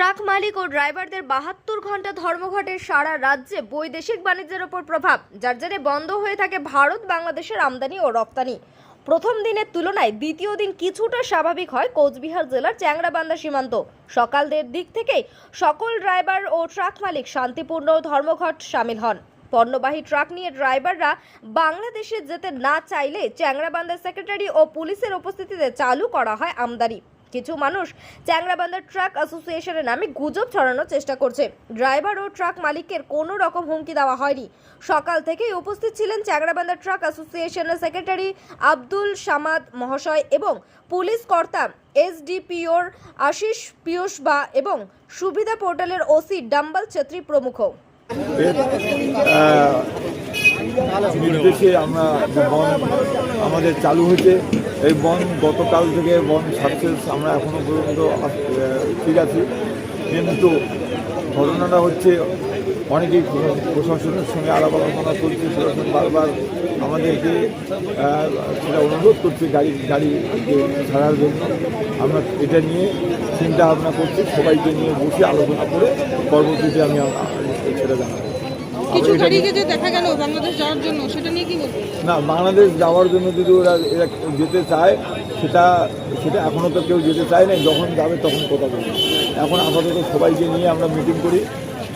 Truck মালিক ও ড্রাইভারদের বাহাত্তর ঘণ্টা ধর্মঘটের সারা রাজ্যে বৈদেশিক বাণিজ্যের ওপর প্রভাব, যার জেরে বন্ধ হয়ে থাকে ভারত, বাংলাদেশের আমদানি ও রপ্তানি। প্রথম দিনের তুলনায় দ্বিতীয় দিন কিছুটা স্বাভাবিক হয় কোচবিহার জেলার চ্যাংরাবান্ধা সীমান্ত। সকালদের দিক থেকেই সকল ড্রাইভার ও ট্রাক মালিক শান্তিপূর্ণ ধর্মঘট সামিল হন। পণ্যবাহী ট্রাক নিয়ে ড্রাইভাররা বাংলাদেশে যেতে না চাইলে চ্যাংরাবান্ধা সেক্রেটারি ও পুলিশের উপস্থিতিতে চালু করা হয় আমদানি। কিছু মানুষ চ্যাংরাবান্ধার ট্রাক অ্যাসোসিয়েশনের নামে গুজব ছড়ানোর চেষ্টা করছে। ড্রাইভার ও ট্রাক মালিকের কোনো রকম হুমকি দেওয়া হয়নি। সকাল থেকেই উপস্থিত ছিলেন চ্যাংরাবান্ধা ট্রাক অ্যাসোসিয়েশনের সেক্রেটারি আব্দুল সামাদ মহাশয় এবং পুলিশ কর্তা এসডিপিওর আশিস পিয়ুষ বা এবং সুবিধা পোর্টালের ওসি ডাম্বাল ছেত্রী প্রমুখ। নির্দেশে আমরা আমাদের চালু হয়েছে। এই বন গতকাল থেকে বন সাকসেস আমরা এখনও পর্যন্ত ঠিক আছি। কিন্তু ঘটনাটা হচ্ছে অনেকেই প্রশাসনের সঙ্গে আলাপ আলোচনা করছে প্রশাসন বারবার আমাদেরকে সেটা অনুরোধ করছে গাড়ি গাড়ি ছাড়ার জন্য। আমরা এটা নিয়ে চিন্তা ভাবনা করছি, সবাইকে নিয়ে বসে আলোচনা করে পরবর্তীতে আমি সেটা জানাব। কিছু যে দেখা গেল বাংলাদেশ যাওয়ার জন্য সেটা নিয়ে কি বলবেন না বাংলাদেশ যাওয়ার জন্য যদি ওরা এরা যেতে চায় সেটা সেটা এখনও তো কেউ যেতে চায় না যখন যাবে তখন কথা বলবে। এখন আপাতত সবাইকে নিয়ে আমরা মিটিং করি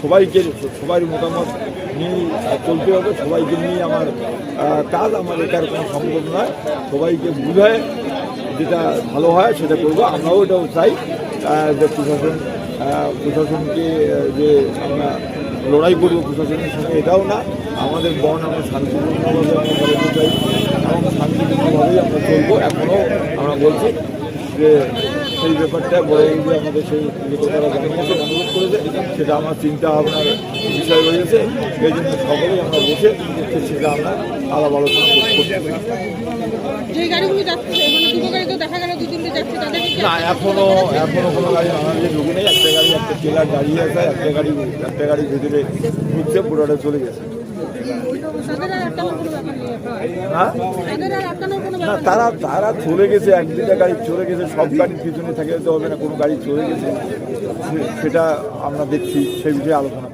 সবাইকে সবাই মতামত নিয়ে চলতে হবে সবাইকে নিয়ে আমার কাজ আমার এটার কোনো সম্ভব নয়। সবাইকে বুঝায় যেটা ভালো হয় সেটা করব আমরাও এটাও চাই যে প্রশাসন প্রশাসনকে যে আমরা লড়াই করব প্রশাসনের সঙ্গে, এটাও না। আমাদের বন আমরা শান্তিপূর্ণভাবে আমরা চালাতে চাই। এবং শান্তিপূর্ণভাবেই আমরা চলবো। এখনও আমরা বলছি যে সেই ব্যাপারটা বড় যে আমাদের সেই কথাটা জানিয়েছে অনুরোধ করেছে সেটা আমার চিন্তা ভাবনার বিষয় রয়েছে এই জন্য সকলেই আমরা বসে সেটা আমরা আলাপ আলোচনা মানে না এখনও এখনও কোনো গাড়ি আমাদের ঢুকে নেই একটা গাড়ি একটা ট্রেলার দাঁড়িয়ে আছে একটা গাড়ি একটা গাড়ি ভেতরে ঢুকছে পুরোটা চলে গেছে। হ্যাঁ? না, তারা তারা চলে গেছে, এক দুটা গাড়ি চলে গেছে, সব গাড়ির পিছনে থাকে হবে না, কোনো গাড়ি চলে গেছে। সেটা আমরা দেখছি সেই বিষয়ে আলোচনা